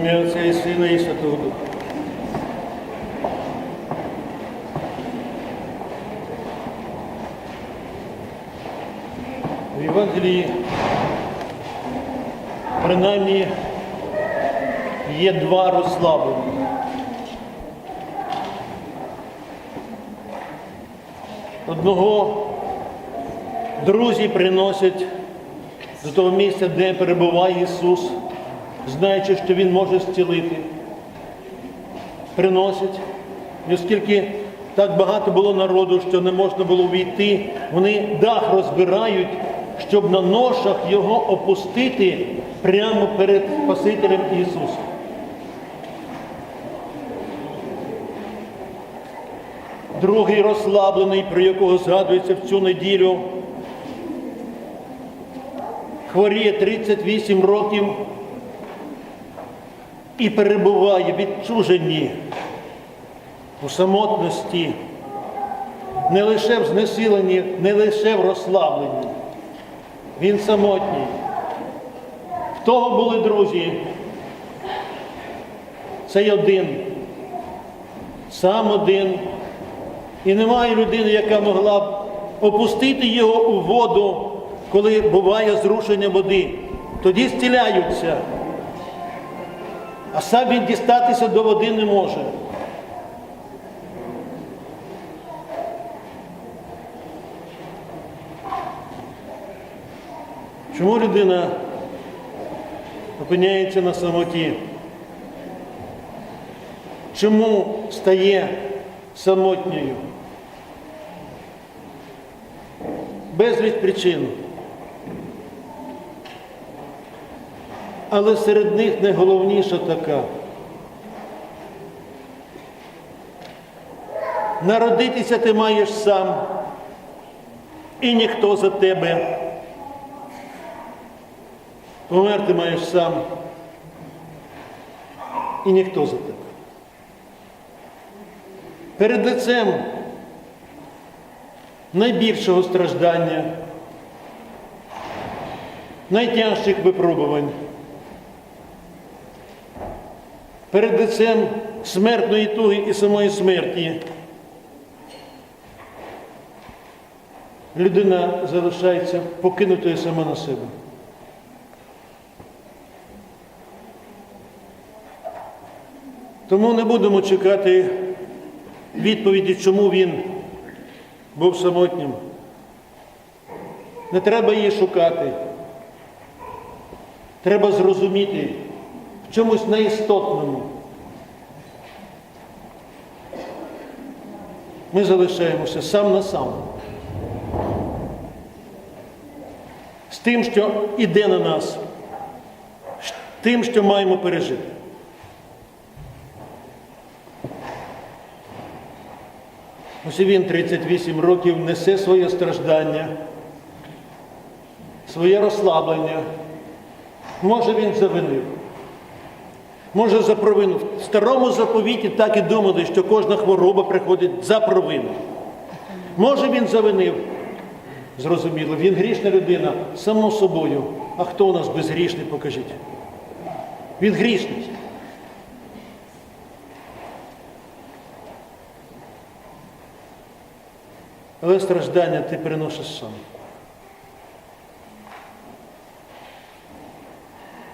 ім'я Отця і Сина і Святого Духа. В Євангелії принаймні є два розслаблення. Одного друзі приносять до того місця, де перебуває Ісус, знаючи, що Він може зцілити. Приносять. І оскільки так багато було народу, що не можна було війти, вони дах розбирають, щоб на ношах його опустити прямо перед Спасителем Ісусом. Другий розслаблений, про якого згадується в цю неділю, хворіє 38 років і перебуває відчужені у самотності, не лише в знесиленні, не лише в розслабленні. Він самотній. В того були друзі. Цей один, сам один. І немає людини, яка могла б опустити його у воду, коли буває зрушення води. Тоді зціляються. А сам він дістатися до води не може. Чому людина опиняється на самоті? Чому стає самотньою? Безліч причин. Але серед них найголовніша така. Народитися ти маєш сам, і ніхто за тебе. Померти маєш сам, і ніхто за тебе. Перед лицем найбільшого страждання, найтяжчих випробувань. Перед лицем смертної туги і самої смерті людина залишається покинутою сама на себе. Тому не будемо чекати відповіді, чому він був самотнім. Не треба її шукати. Треба зрозуміти чомусь неістотному. Ми залишаємося сам на сам. З тим, що іде на нас, з тим, що маємо пережити. Ось він 38 років несе своє страждання, своє розслаблення. Може він завинив. Може за провину. В старому заповіті так і думали, що кожна хвороба приходить за провину. Може він завинив. Зрозуміло, він грішна людина, само собою. А хто у нас безгрішний, покажіть? Він грішний. Але страждання ти переносиш сам.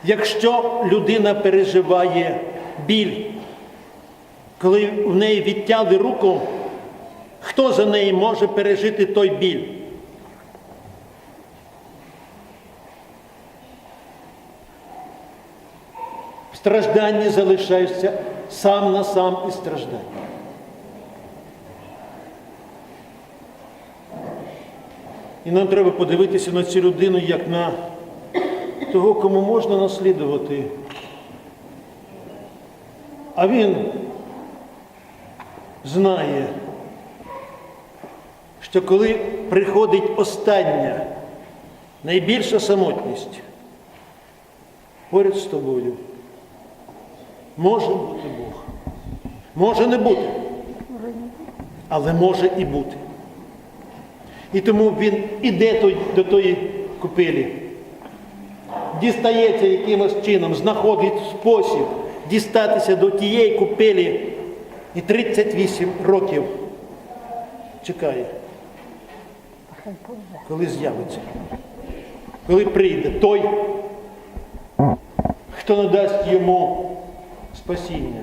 Якщо людина переживає біль, коли в неї відтяли руку, хто за неї може пережити той біль? В стражданні сам на сам із стражданням. І нам треба подивитися на цю людину як на того, кому можна наслідувати. А він знає, що коли приходить остання, найбільша самотність поряд з тобою, може бути Бог. Може не бути, але може і бути. І тому він іде до тої купелі, дістається якимось чином, знаходить спосіб, дістатися до тієї купелі і 38 років чекає, коли з'явиться, коли прийде той, хто надасть йому спасіння,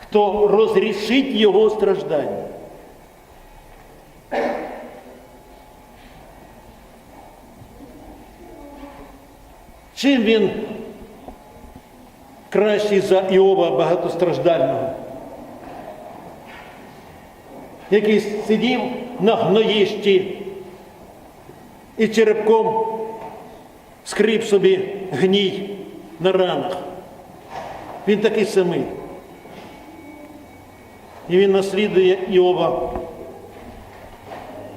хто розрішить його страждання. Чим він кращий за Іова багатостраждального, який сидів на гноїщі і черепком скріп собі гній на ранах. Він такий самий. І він наслідує Іова.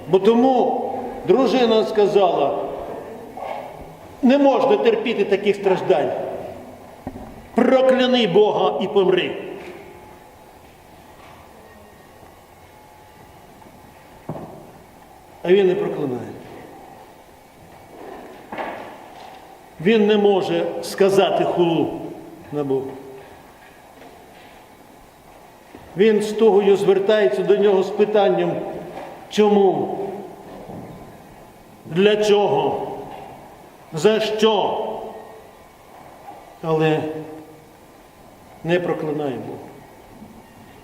Бо тому дружина сказала, не можна терпіти таких страждань. Прокляни Бога і помри. А він не проклинає. Він не може сказати хулу на Бога. Він з тогою звертається до нього з питанням, чому? Для чого? За що? Але не проклинай Бога.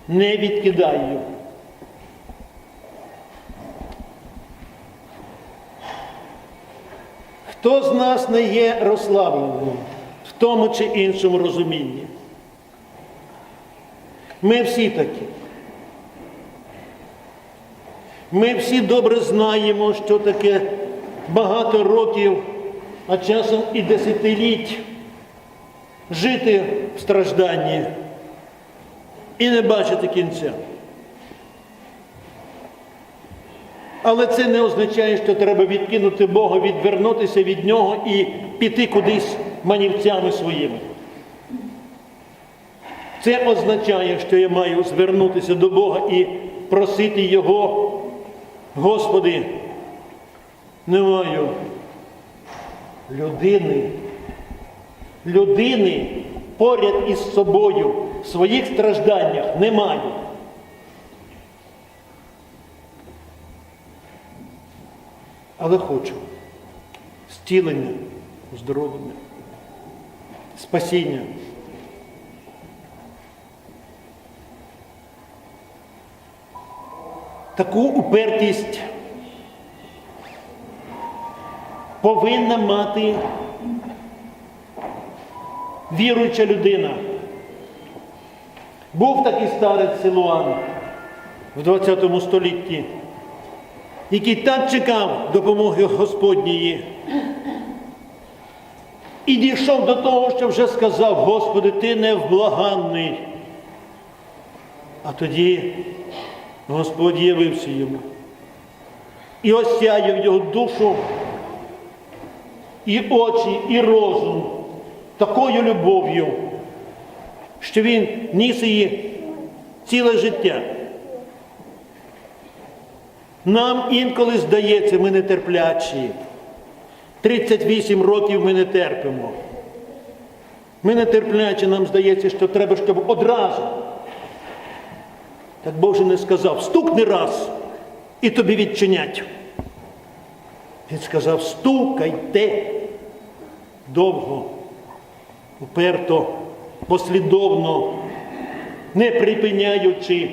Не відкидай його. Хто з нас не є розслабленим в тому чи іншому розумінні? Ми всі такі. Ми всі добре знаємо, що таке багато років, а часом і десятиліть жити в стражданні і не бачити кінця. Але це не означає, що треба відкинути Бога, відвернутися від Нього і піти кудись манівцями своїми. Це означає, що я маю звернутися до Бога і просити Його, Господи, не маю людини, людини поряд із собою в своїх стражданнях не маю. Але хочу зцілення, оздоровлення, спасіння. Таку упертість повинна мати віруюча людина. Був такий старець Силуан в 20 столітті, який так чекав допомоги Господньої. І дійшов до того, що вже сказав, Господи, ти невблаганний. А тоді Господь явився йому і осяяв його душу, і очі, і розум такою любов'ю, що він ніс її ціле життя. Нам інколи здається, ми нетерплячі. 38 років ми не терпимо. Ми нетерплячі, нам здається, що треба, щоб одразу. Так Бог же не сказав, стукни раз і тобі відчинять. Він сказав, стукайте довго, уперто, послідовно, не припиняючи,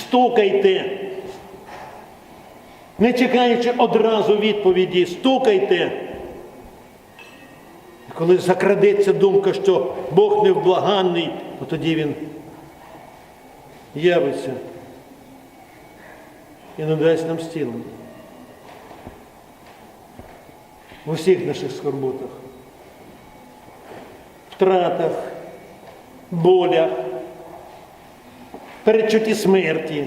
стукайте, не чекаючи одразу відповіді, стукайте. І коли закрадеться думка, що Бог невблаганний, то тоді він явиться і надасть нам зцілення. В усіх наших скорботах, втратах, болях, передчутті смерті,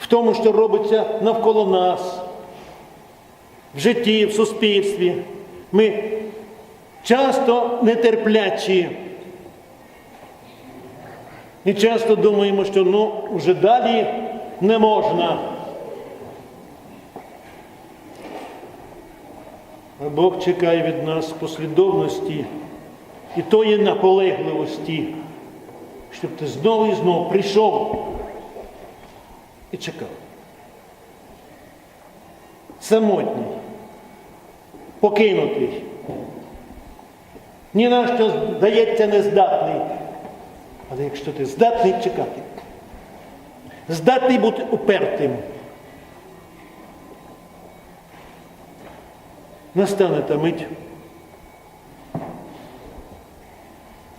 в тому, що робиться навколо нас, в житті, в суспільстві. Ми часто нетерплячі. І часто думаємо, що ну, вже далі не можна. Бог чекає від нас послідовності і тої наполегливості, щоб ти знову і знову прийшов і чекав. Самотній, покинутий. Ні на що, здається, нездатний. Але якщо ти здатний чекати, здатний бути упертим, настане та мить,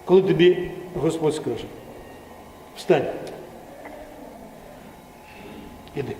коли тобі Господь скаже, встань. Іди.